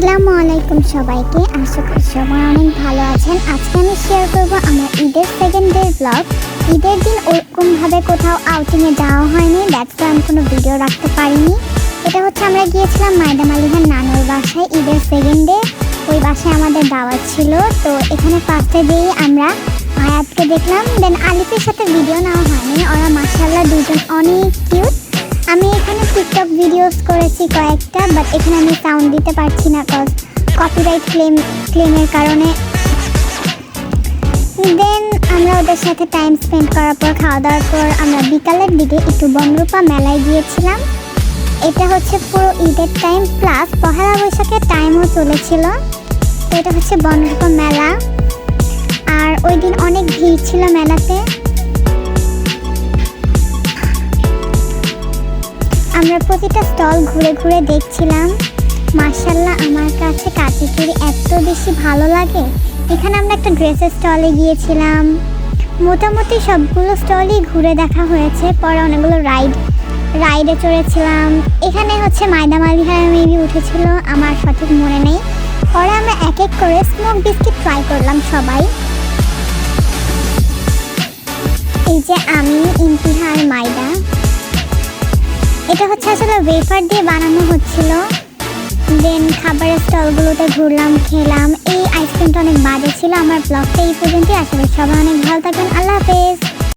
আসসালামু আলাইকুম সবাইকে। আশা করি সবাই অনেক ভালো আছেন। আজকে আমি শেয়ার করব আমার ঈদের সেকেন্ড ডে ব্লগ ঈদের দিন ওরকমভাবে কোথাও আউটিংয়ে যাওয়া হয়নি দ্যাটস আমি কোনো ভিডিও রাখতে পারিনি। এটা হচ্ছে আমরা গিয়েছিলাম মাইদা মালিহার নানুর বাসায় ঈদের সেকেন্ড ডে ওই বাসায় আমাদের দাওয়াত ছিল। তো এখানে ফার্স্টে দিয়েই আমরা আয়াতকে দেখলাম। দেন আলিফের সাথে ভিডিও নেওয়া হয়নি। ওরা মাসাল্লাহ দুজন অনেক কিউট ভিডিওস করেছি কয়েকটা বাট এখানে আমি সাউন্ড দিতে পারছি না কজ কপিরাইট ক্লেম ক্লেমের কারণে। দেন আমরা ওদের সাথে টাইম স্পেন্ড করার পর খাওয়া দাওয়ার পর আমরা বিকালের দিকে একটু বনরূপা মেলায় গিয়েছিলাম। এটা হচ্ছে পুরো ঈদের টাইম প্লাস পহেলা বৈশাখের টাইমও চলেছিল। তো এটা হচ্ছে বনরূপা মেলা। আর ওই দিন অনেক ভিড় ছিল মেলাতে। আমরা প্রতিটা স্টল ঘুরে ঘুরে দেখছিলাম। মার্শাল্লাহ আমার কাছে কাঁচিচুরি এত বেশি ভালো লাগে। এখানে আমরা একটা ড্রেসের স্টলে গিয়েছিলাম। মোটামুটি সবগুলো স্টলই ঘুরে দেখা হয়েছে, পরে অনেকগুলো রাইড, রাইডে চড়েছিলাম। এখানে হচ্ছে মাইদা মালিহার মেবি উঠেছিল, আমার সঠিক মনে নেই। পরে আমরা এক এক করে স্মোক বিস্কিট ট্রাই করলাম সবাই। এই যে আমি ইন্তিহার মাইদা এটা হচ্ছে আসলে ওয়েফার দিয়ে বানানো হচ্ছিল। দেন খাবারের স্টলগুলোতে ঘুরলাম, খেলাম। এই আইসক্রিমটা অনেক বাজে ছিল, আমার ব্লগটা এই পর্যন্তই। আসলে সবাই অনেক ভালো থাকবেন। আল্লাহ হাফেজ।